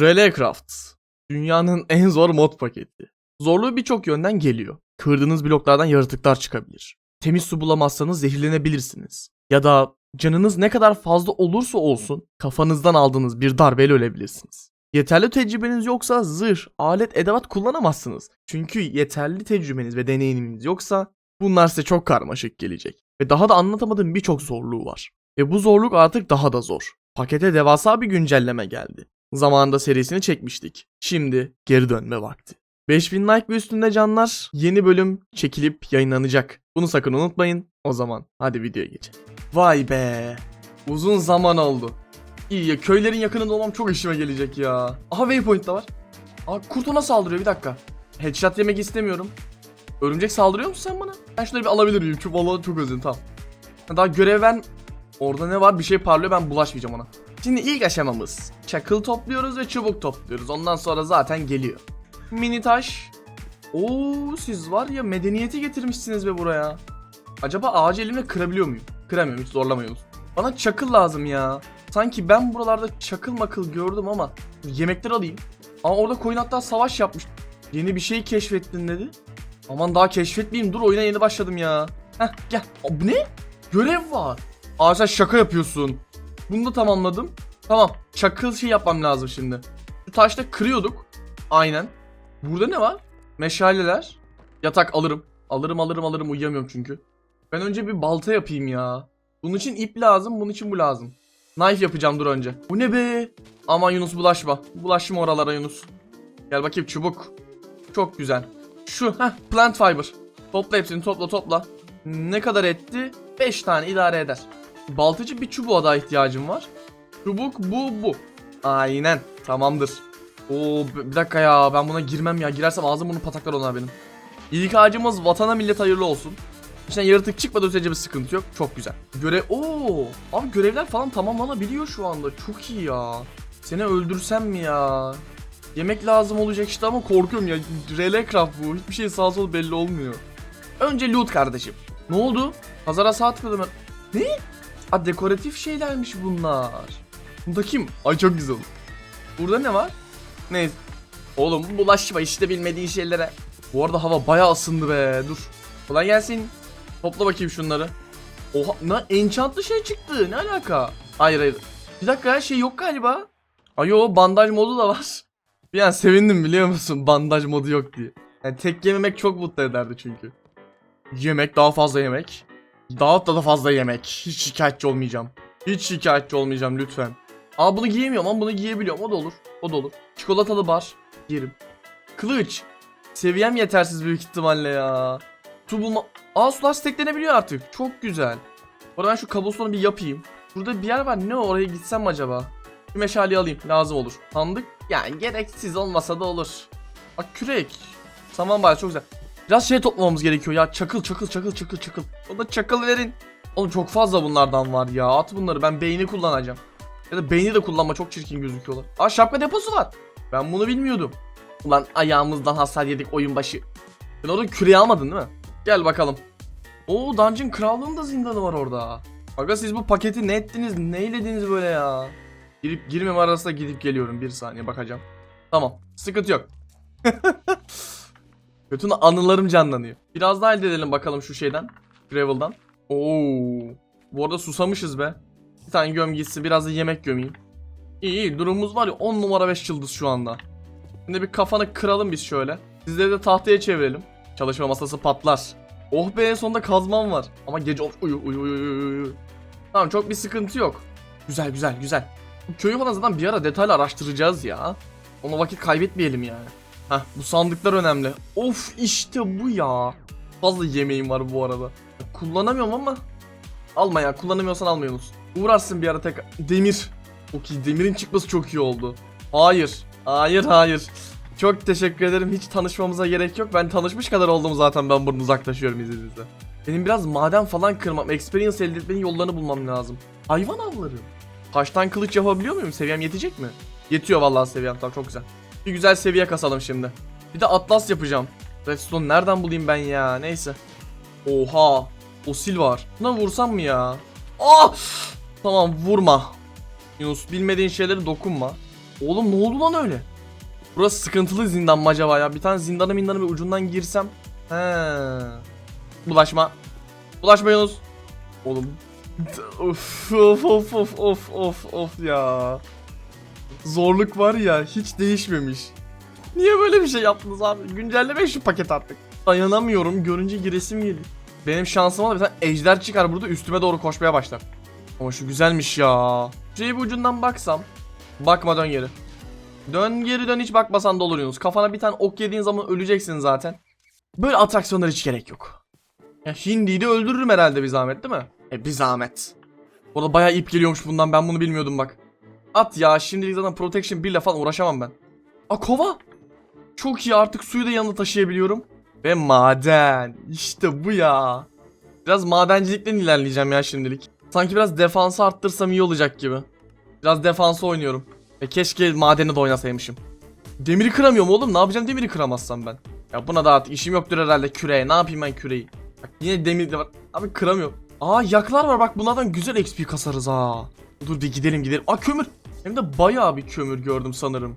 Relecraft. Dünyanın en zor mod paketi. Zorluğu birçok yönden geliyor. Kırdığınız bloklardan yaratıklar çıkabilir. Temiz su bulamazsanız zehirlenebilirsiniz. Ya da canınız ne kadar fazla olursa olsun kafanızdan aldığınız bir darbeyle ölebilirsiniz. Yeterli tecrübeniz yoksa zırh, alet, edevat kullanamazsınız. Çünkü yeterli tecrübeniz ve deneyiminiz yoksa bunlar size çok karmaşık gelecek. Ve daha da anlatamadığım birçok zorluğu var. Ve bu zorluk artık daha da zor. Pakete devasa bir güncelleme geldi. Zamanında serisini çekmiştik. Şimdi geri dönme vakti. 5000 like ve üstünde canlar yeni bölüm çekilip yayınlanacak. Bunu sakın unutmayın. O zaman hadi videoya geçelim. Vay be. Uzun zaman oldu. İyi ya köylerin yakınında olmam çok işime gelecek ya. Aha waypoint da var. Aa kurt ona saldırıyor bir dakika. Headshot yemek istemiyorum. Örümcek saldırıyor musun sen bana? Ben şunları bir alabilir miyim? Çünkü vallahi çok özledim tamam. Daha görev ben... Orada ne var? Bir şey parlıyor ben bulaşmayacağım ona. Şimdi ilk aşamamız. Çakıl topluyoruz ve çubuk topluyoruz. Ondan sonra zaten geliyor. Mini taş. Oo siz var ya medeniyeti getirmişsiniz be buraya. Acaba ağacı elimle kırabiliyor muyum? Kıramıyorum hiç zorlamıyoruz. Bana çakıl lazım ya. Sanki ben buralarda çakıl makıl gördüm ama yemekler alayım. Ama orada koyun hatta savaş yapmış. Yeni bir şey keşfettin dedi. Aman daha keşfetmeyeyim dur oyuna yeni başladım ya. Heh gel. Bu ne? Görev var. Sen şaka yapıyorsun. Bunu da tamamladım. Tamam. Çakıl şey yapmam lazım şimdi. Şu taşta kırıyorduk. Aynen. Burada ne var? Meşaleler. Yatak alırım. Alırım alırım alırım uyuyamıyorum çünkü. Ben önce bir balta yapayım ya. Bunun için ip lazım, bunun için bu lazım. Knife yapacağım dur önce. Bu ne be? Aman Yunus bulaşma. Bulaşma oralara Yunus. Gel bakayım çubuk. Çok güzel. Şu heh plant fiber. Topla hepsini topla topla. Ne kadar etti? 5 tane idare eder. Baltacı bir çubuğa daha ihtiyacım var. Çubuk bu bu. Aynen tamamdır. Oo bir dakika ya ben buna girmem ya. Girersem ağzım bunu pataklar onlar benim. İlk ağacımız vatana millet hayırlı olsun. İçinden yaratık çıkmadığı sürece bir sıkıntı yok. Çok güzel. Görev... Oo, abi görevler falan tamamlanabiliyor şu anda. Çok iyi ya. Seni öldürsem mi ya? Yemek lazım olacak işte ama korkuyorum ya. Relecraft bu. Hiçbir şey sağ sol belli olmuyor. Önce loot kardeşim. Ne oldu? Pazara sağ tıkladım. Ne? Aa dekoratif şeylermiş bunlar. Bunda kim? Ay çok güzel. Burada ne var? Neyse. Oğlum bulaşma işte bilmediğin şeylere. Bu arada hava bayağı ısındı be. Dur. Kolay gelsin. Topla bakayım şunları. Oha ne enchantlı şey çıktı. Ne alaka? Hayır hayır. Bir dakika şey yok galiba. Ay yo bandaj modu da var. Bir an sevindim biliyor musun bandaj modu yok diye. Yani tek yememek çok mutlu ederdi çünkü. Yemek daha fazla yemek. Daha da fazla yemek. Hiç şikayetçi olmayacağım. Hiç şikayetçi olmayacağım lütfen. Aa bunu giyemiyorum ama bunu giyebiliyorum. O da olur. O da olur. Çikolatalı bar. Yerim. Kılıç. Seviyem yetersiz büyük ihtimalle ya. Su bulma... Aa sular steklenebiliyor artık. Çok güzel. Orada ben şu kablostone'u bir yapayım. Burada bir yer var. Ne oraya gitsem acaba? Bir meşaleyi alayım. Lazım olur. Sandık yani gereksiz olmasa da olur. Bak kürek. Saman bari çok güzel. Biraz şey toplamamız gerekiyor ya. Çakıl çakıl çakıl çakıl çakıl. O da çakıl verin. Oğlum çok fazla bunlardan var ya. At bunları. Ben beyni kullanacağım. Ya da beyni de kullanma. Çok çirkin gözüküyorlar. Aa şapka deposu var. Ben bunu bilmiyordum. Ulan ayağımızdan hasar yedik oyun başı. Sen orada küreği almadın değil mi? Gel bakalım. Oo Dungeon Krallığın da zindanı var orada. Aga siz bu paketi ne ettiniz? Ne eylediniz böyle ya? Girip girmem arasında gidip geliyorum. Bir saniye bakacağım. Tamam. Sıkıntı yok. Bütün anılarım canlanıyor. Biraz daha elde edelim bakalım şu şeyden. Gravel'dan. Oo. Bu arada susamışız be. Bir tane göm gitsin. Biraz da yemek gömeyim. İyi iyi. Durumumuz var ya 10 numara 5 yıldız şu anda. Şimdi bir kafanı kıralım biz şöyle. Sizleri de tahtaya çevirelim. Çalışma masası patlar. Oh be sonunda kazmam var. Ama gece. Uyu uyu uyu uyu. Tamam çok bir sıkıntı yok. Güzel güzel güzel. Bu köyü falan zaten bir ara detaylı araştıracağız ya. Ona vakit kaybetmeyelim yani. Heh bu sandıklar önemli. Of işte bu ya. Fazla yemeğim var bu arada. Kullanamıyorum ama. Alma ya kullanamıyorsan almıyorsunuz. Uğrarsın bir ara tek. Demir. Okey demirin çıkması çok iyi oldu. Hayır. Hayır hayır. Çok teşekkür ederim. Hiç tanışmamıza gerek yok. Ben tanışmış kadar oldum zaten ben buradan uzaklaşıyorum izninizle. Benim biraz maden falan kırmam, experience elde etmenin yollarını bulmam lazım. Hayvan avları. Taştan kılıç yapabiliyor muyum? Seviyem yetecek mi? Yetiyor vallahi seviyem. Tamam çok güzel. Bir güzel seviye kasalım şimdi. Bir de atlas yapacağım. Redstone nereden bulayım ben ya? Neyse. Oha. Osil var. Buna vursam mı ya? Ah! Tamam vurma. Yunus bilmediğin şeylere dokunma. Oğlum ne oldu lan öyle? Burası sıkıntılı zindan mı acaba ya? Bir tane zindana mindana bir ucundan girsem. He. Bulaşma. Bulaşma Yunus. Oğlum. Of of of of of of of ya. Zorluk var ya hiç değişmemiş. Niye böyle bir şey yaptınız abi? Güncelleme şu paket artık. Dayanamıyorum görünce giresim geliyor. Benim şansıma da bir tane ejder çıkar burada üstüme doğru koşmaya başlar. Ama şu güzelmiş ya. Bir ucundan baksam. Bakma dön geri. Dön geri dön hiç bakmasan da olur Yunus. Kafana bir tane ok yediğin zaman öleceksin zaten. Böyle atraksiyonlara hiç gerek yok. Ya Hindi'yi de öldürürüm herhalde bir zahmet değil mi? E bir zahmet. Bu arada bayağı ip geliyormuş bundan ben bunu bilmiyordum bak. At ya şimdilik zaten protection 1 ile falan uğraşamam ben. A kova. Çok iyi artık suyu da yanında taşıyabiliyorum. Ve maden. İşte bu ya. Biraz madencilikten ilerleyeceğim ya şimdilik. Sanki biraz defansı arttırsam iyi olacak gibi. Biraz defansı oynuyorum. E keşke madeni de oynasaymışım. Demiri kıramıyorum oğlum. Ne yapacağım demiri kıramazsam ben. Ya buna da artık işim yoktur herhalde küreye. Ne yapayım ben küreyi? Bak yine demir de var. Abi kıramıyorum. Aa yaklar var bak bunlardan güzel XP kasarız ha. Dur bir gidelim gidelim. Aa kömür. Hem de bayağı bir kömür gördüm sanırım.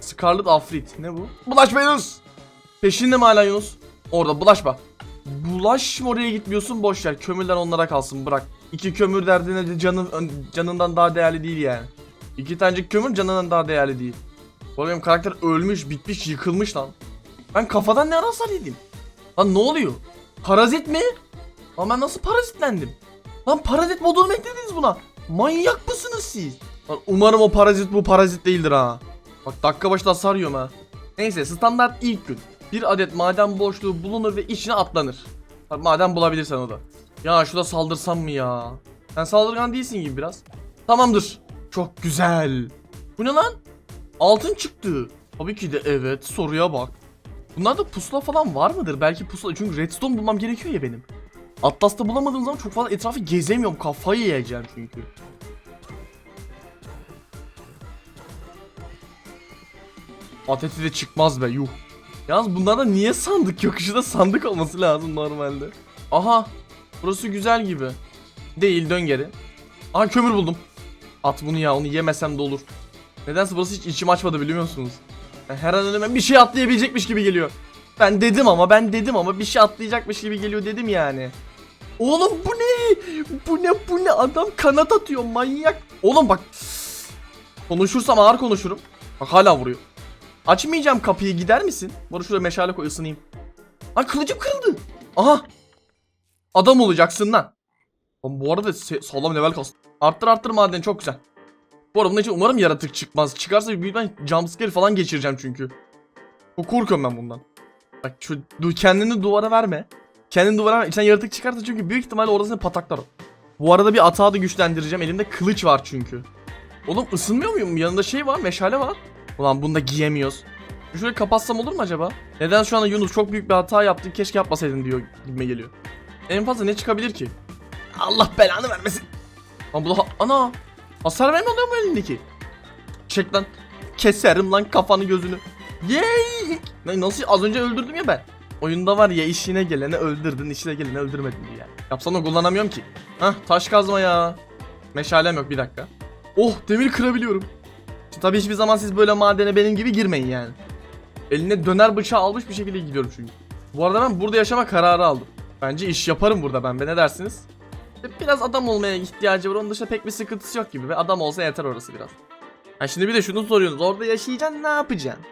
Scarlet Afrit. Ne bu? Bulaşma Yunus. Peşinde mi hala Yunus? Orada bulaşma. Bulaşma oraya gitmiyorsun boş ver. Kömürler onlara kalsın bırak. İki kömür derdine de canın, canından daha değerli değil yani. İki tanecik kömür canından daha değerli değil. Bu benim karakter ölmüş, bitmiş, yıkılmış lan. Ben kafadan ne hasar yedim? Lan ne oluyor? Parazit mi? Lan ben nasıl parazitlendim? Lan parazit modunu mu eklediniz buna? Manyak mısınız siz? Lan umarım o parazit bu parazit değildir ha. Bak dakika başına hasar yiyorum ha. Neyse standart ilk gün. Bir adet maden boşluğu bulunur ve içine atlanır. Maden bulabilirsen o da. Ya şurada saldırsam mı ya? Sen saldırgan değilsin gibi biraz. Tamamdır. Çok güzel. Bu ne lan? Altın çıktı. Tabii ki de evet. Soruya bak. Bunlarda pusula falan var mıdır? Belki pusula. Çünkü redstone bulmam gerekiyor ya benim. Atlas'ta bulamadığım zaman çok fazla etrafı gezemiyorum. Kafayı yiyeceğim çünkü. Ateti de çıkmaz be yuh. Yalnız bunlarda niye sandık yok? Şurada sandık olması lazım normalde. Aha. Burası güzel gibi. Değil dön geri. Aha kömür buldum. At bunu ya onu yemesem de olur. Nedense burası hiç içim açmadı biliyor musunuz? Yani her an önüme bir şey atlayabilecekmiş gibi geliyor. Ben dedim ama ben dedim ama bir şey atlayacakmış gibi geliyor dedim yani. Oğlum bu ne? Bu ne bu ne adam kanat atıyor manyak. Oğlum bak. Konuşursam ağır konuşurum. Bak hala vuruyor. Açmayacağım kapıyı gider misin? Bana şuraya meşale koy ısınayım. Lan kılıcım kırıldı. Aha. Adam olacaksın lan. Lan bu arada sağlam level kastı. Arttır arttır maden çok güzel. Bu arada bunun için umarım yaratık çıkmaz. Çıkarsa büyük ben jumpscare falan geçireceğim çünkü. Çok korkuyorum ben bundan. Bak şu kendini duvara verme. Kendini duvara verme. İçinden yaratık çıkarsa çünkü büyük ihtimalle orasını pataklar. Bu arada bir atağı da güçlendireceğim. Elimde kılıç var çünkü. Oğlum ısınmıyor muyum? Yanında şey var, meşale var. Ulan bunu da giyemiyoruz. Şöyle kapatsam olur mu acaba? Neden şu anda Yunus çok büyük bir hata yaptı keşke yapmasaydın diyor gibime geliyor. En fazla ne çıkabilir ki? Allah belanı vermesin. Lan bu da ana hasar verme oluyor mu elindeki? Çek lan. Keserim lan kafanı gözünü. Yey! Nasıl az önce öldürdüm ya ben. Oyunda var ya işine geleni öldürdün, işine geleni öldürmedin diye. Yapsam da kullanamıyorum ki. Hah taş kazma ya. Meşalem yok bir dakika. Oh demir kırabiliyorum. Şimdi tabii hiçbir zaman siz böyle madene benim gibi girmeyin yani. Eline döner bıçağı almış bir şekilde gidiyorum çünkü. Bu arada ben burada yaşama kararı aldım. Bence iş yaparım burada ben be ne dersiniz? Biraz adam olmaya ihtiyacı var onun dışında pek bir sıkıntısı yok gibi ve adam olsa yeter orası biraz. Ha şimdi bir de şunu soruyorsunuz orada yaşayacaksın ne yapacaksın?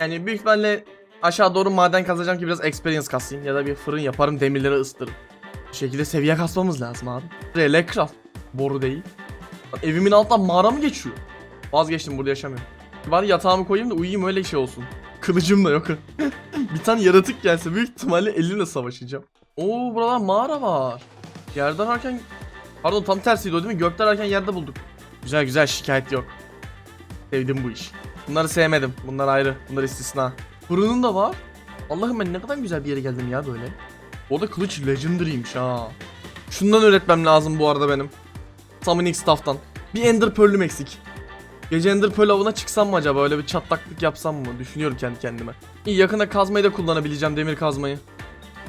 Yani büyük ihtimalle aşağı doğru maden kazacağım ki biraz experience kasayım ya da bir fırın yaparım demirleri ısıtırım. Bu şekilde seviye kasmamız lazım abi. Relecraft. Boru değil. Evimin altından mağara mı geçiyor? Vazgeçtim burada yaşamıyorum. Bari yatağımı koyayım da uyuyayım öyle şey olsun. Kılıcım da yok. bir tane yaratık gelse büyük ihtimalle elimle savaşacağım. Oo buralar mağara var. Yerde ararken... Pardon tam tersiydi o değil mi? Gökte ararken yerde bulduk. Güzel güzel şikayet yok. Sevdim bu iş. Bunları sevmedim. Bunlar ayrı. Bunlar istisna. Fırının da var. Allah'ım ben ne kadar güzel bir yere geldim ya böyle. Orada kılıç legendary'ymiş ha. Şundan öğretmem lazım bu arada benim. Summoning Staff'tan. Bir Ender Pearl'üm eksik. Gece Ender Pearl avına çıksam mı acaba? Öyle bir çatlaklık yapsam mı? Düşünüyorum kendi kendime. İyi yakında kazmayı da kullanabileceğim demir kazmayı.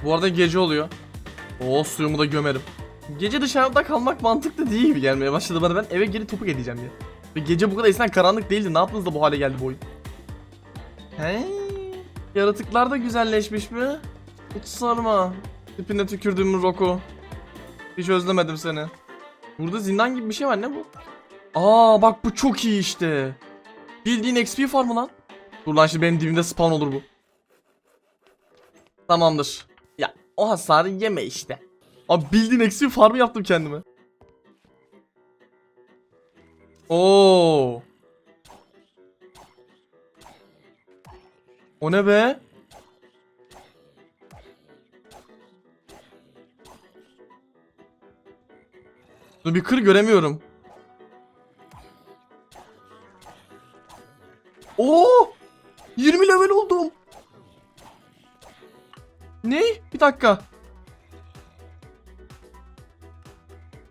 Bu arada gece oluyor. Oo suyumu da gömerim. Gece dışarıda kalmak mantıklı değil gibi gelmeye başladı bana ben eve geri topuk edeceğim diye. Ve gece bu kadar esen karanlık değildi. Ne yaptınız da bu hale geldi bu oyun? He? Yaratıklar da güzelleşmiş mi? Hiç sorma. Tipine tükürdüğüm Roku. Hiç özlemedim seni. Burada zindan gibi bir şey var ne bu? Aa bak bu çok iyi işte. Bildiğin XP farmı lan. Dur lan şimdi benim dibimde spawn olur bu. Tamamdır. O hasarı yeme işte. Abi bildiğin XP farmı yaptım kendime. Oo. O ne be? Dur bir kır göremiyorum. Dakika.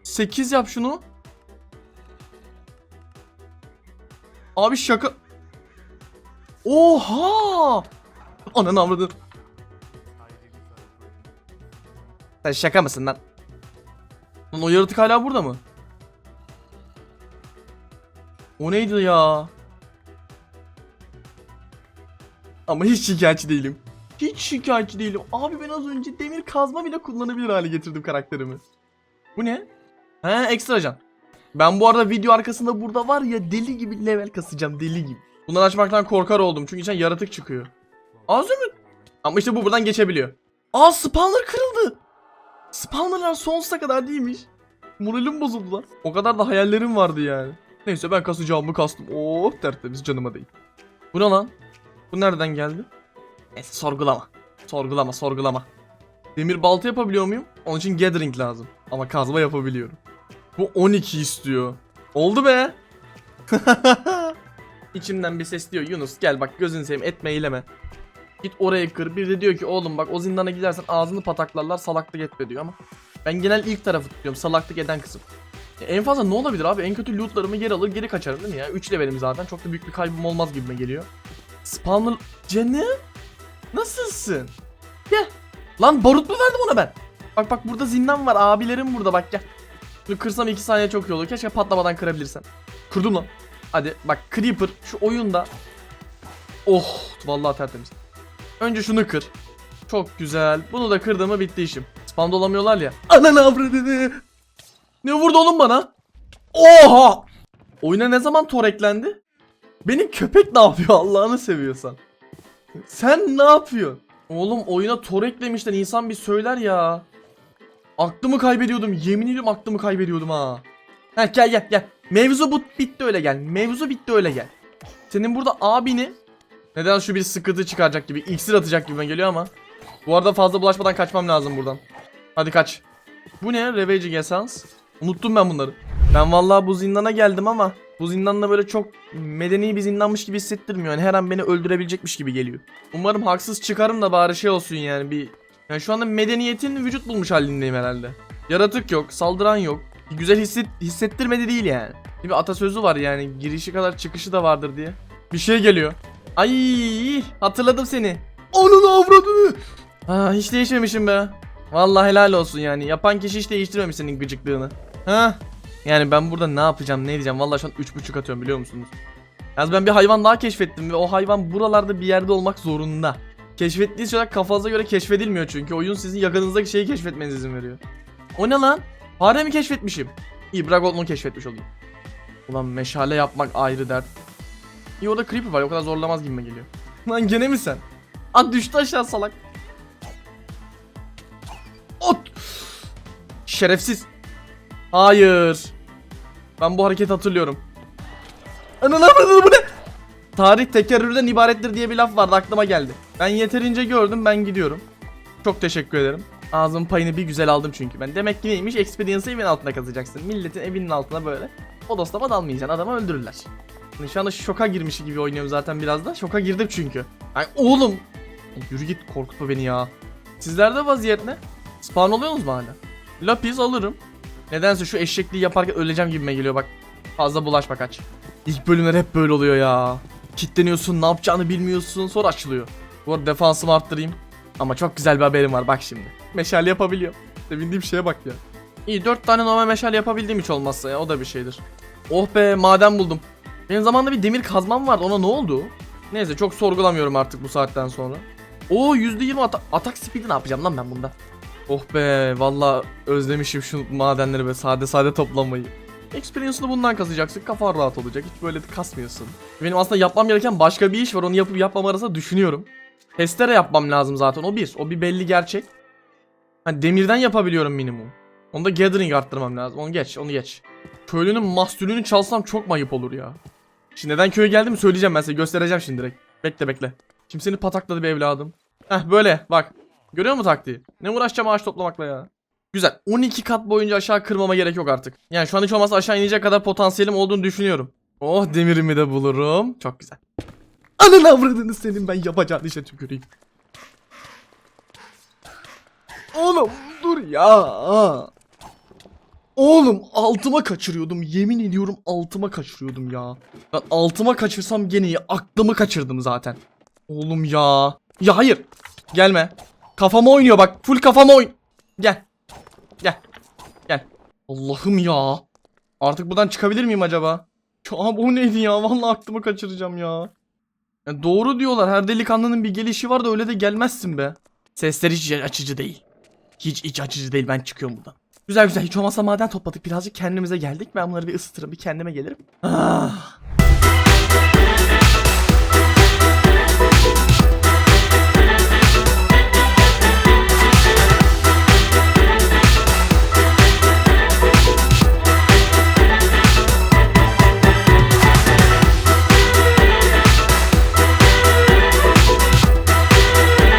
8 yap şunu. Abi şaka. Oha! Ananı avradı. Sen şaka mısın lan? Lan o yaratık hala burada mı? O neydi ya? Ama hiç şikayetçi değilim. Hiç şikayetçi değilim. Abi ben az önce demir kazma bile kullanabilir hale getirdim karakterimi. Bu ne? He ekstra can. Ben bu arada video arkasında burada var ya deli gibi level kasacağım deli gibi. Bunları açmaktan korkar oldum çünkü içinden yaratık çıkıyor. Az mı? Ama işte bu buradan geçebiliyor. Aa spawner kırıldı. Spawnerlar sonsuza kadar değilmiş. Moralim bozuldu lan. O kadar da hayallerim vardı yani. Neyse ben kasacağımı kastım. Oh tertemiz canıma değil. Bu ne lan? Bu nereden geldi? Neyse sorgulama. Sorgulama sorgulama. Demir balta yapabiliyor muyum? Onun için gathering lazım. Ama kazma yapabiliyorum. Bu 12 istiyor. Oldu be. İçimden bir ses diyor Yunus gel bak gözünü seveyim etme eyleme. Git oraya kır. Bir de diyor ki oğlum bak o zindana gidersen ağzını pataklarlar salaklık etme diyor ama. Ben genel ilk tarafı tutuyorum salaklık eden kısım. E, en fazla ne olabilir abi? En kötü lootlarımı geri alır geri kaçarım değil mi ya? 3 levelim zaten çok da büyük bir kaybım olmaz gibime geliyor. Spawner... Canım? Nasılsın? Gel. Lan barut mu verdim ona ben? Bak bak burada zindan var abilerim burada bak gel. Şunu kırsam 2 saniye çok iyi olur. Keşke patlamadan kırabilirsem. Kırdım lan. Hadi bak Creeper şu oyunda. Oh vallahi tertemiz. Önce şunu kır. Çok güzel. Bunu da kırdığımı bitti işim. Spawn'da olamıyorlar ya. Ananı avradını. Ne vurdu oğlum bana? Oha! Oyuna ne zaman Tor eklendi? Benim köpek ne yapıyor Allah'ını seviyorsan? Sen ne yapıyorsun? Oğlum oyuna Tor eklemişler insan bir söyler ya. Aklımı kaybediyordum. Yemin ediyorum aklımı kaybediyordum ha. Ha gel gel gel. Mevzu bu bitti öyle gel. Mevzu bitti öyle gel. Senin burada abini neden şu bir sıkıntı çıkaracak gibi, iksir atacak gibi geliyor ama. Bu arada fazla bulaşmadan kaçmam lazım buradan. Hadi kaç. Bu ne? Ravaging Essence. Unuttum ben bunları. Ben vallahi bu zindana geldim ama bu zindan da böyle çok medeni bir zindanmış gibi hissettirmiyor. Yani her an beni öldürebilecekmiş gibi geliyor. Umarım haksız çıkarım da bari şey olsun yani bir... Yani şu anda medeniyetin vücut bulmuş halindeyim herhalde. Yaratık yok, saldıran yok. Güzel hisset, hissettirmedi değil yani. Bir atasözü var yani girişi kadar çıkışı da vardır diye. Bir şey geliyor. Ay hatırladım seni. Onun avradını. Ha hiç değişmemişim be. Vallahi helal olsun yani. Yapan kişi hiç değiştirmemiş senin gıcıklığını. Ha? Yani ben burada ne yapacağım ne diyeceğim. Vallahi şu an 3.5 atıyorum biliyor musunuz? Yalnız ben bir hayvan daha keşfettim ve o hayvan buralarda bir yerde olmak zorunda. Keşfettiğiniz şeyler kafanıza göre keşfedilmiyor çünkü oyun sizin yakınınızdaki şeyi keşfetmenize izin veriyor. O ne lan? Fare mi keşfetmişim? İyi bırak onu keşfetmiş olayım. Ulan meşale yapmak ayrı dert. İyi orada creeper var o kadar zorlamaz gibime geliyor. Lan gene mi sen? At düştü aşağı salak. Ot! Şerefsiz. Hayır. Ben bu hareketi hatırlıyorum. Ananı bu ne? Tarih tekerrürden ibarettir diye bir laf vardı aklıma geldi. Ben yeterince gördüm ben gidiyorum. Çok teşekkür ederim. Ağzımın payını bir güzel aldım çünkü ben. Demek ki neymiş? Experience'ı evin altına kazacaksın. Milletin evinin altına böyle. O dostlama dalmayacaksın. Adamı öldürürler. Yani şu anda şoka girmiş gibi oynuyorum zaten biraz da. Şoka girdim çünkü. Ay oğlum. Yürü git korkutma beni ya. Sizlerde vaziyet ne? Spawn oluyorsunuz mu hala? Lapis alırım. Nedense şu eşekliği yaparken öleceğim gibime geliyor bak. Fazla bulaşma kaç. İlk bölümler hep böyle oluyor ya. Kitleniyorsun ne yapacağını bilmiyorsun sonra açılıyor. Bu arada defansımı arttırayım. Ama çok güzel bir haberim var bak şimdi. Meşale yapabiliyorum. Sevindiğim şeye bak ya. İyi 4 tane normal meşale yapabildiğim hiç olmazsa ya o da bir şeydir. Oh be maden buldum. Benim zamanında bir demir kazmam vardı ona ne oldu? Neyse çok sorgulamıyorum artık bu saatten sonra. Oo %20 ata- atak speed'i ne yapacağım lan ben bunda? Oh be valla özlemişim şu madenleri ve sade sade toplamayı. Experience'ını bundan kasacaksın kafan rahat olacak hiç böyle kasmıyorsun. Benim aslında yapmam gereken başka bir iş var onu yapıp yapmam arasında düşünüyorum. Testere yapmam lazım zaten o bir o bir belli gerçek. Hani demirden yapabiliyorum minimum. Onu da gathering arttırmam lazım onu geç onu geç. Köylünün mahsulünü çalsam çok mu ayıp olur ya. Şimdi neden köye geldim söyleyeceğim ben size göstereceğim şimdi direkt. Bekle bekle. Kimseni patakladı bir evladım. Heh böyle bak. Görüyor musun taktiği? Ne uğraşacağım ağaç toplamakla ya. Güzel. 12 kat boyunca aşağı kırmama gerek yok artık. Yani şu an hiç olmazsa aşağı inecek kadar potansiyelim olduğunu düşünüyorum. Oh demirimi de bulurum. Çok güzel. Ananı avradını senin ben yapacağın işe tüküreyim. Oğlum dur ya. Oğlum altıma kaçırıyordum. Yemin ediyorum altıma kaçırıyordum ya. Ben altıma kaçırsam gene iyi. Aklımı kaçırdım zaten. Oğlum ya. Ya hayır. Gelme. Kafama oynuyor bak. Full kafama oyn. Gel. Gel. Gel. Allah'ım ya. Artık buradan çıkabilir miyim acaba? Ya bu neydi ya? Vallahi aklımı kaçıracağım ya. Ya doğru diyorlar. Her delikanlının bir gelişi var da öyle de gelmezsin be. Sesler hiç açıcı değil. Hiç iç açıcı değil. Ben çıkıyorum buradan. Güzel güzel. Hiç olmazsa maden topladık. Birazcık kendimize geldik. Ben bunları bir ısıtırım. Bir kendime gelirim. Ah.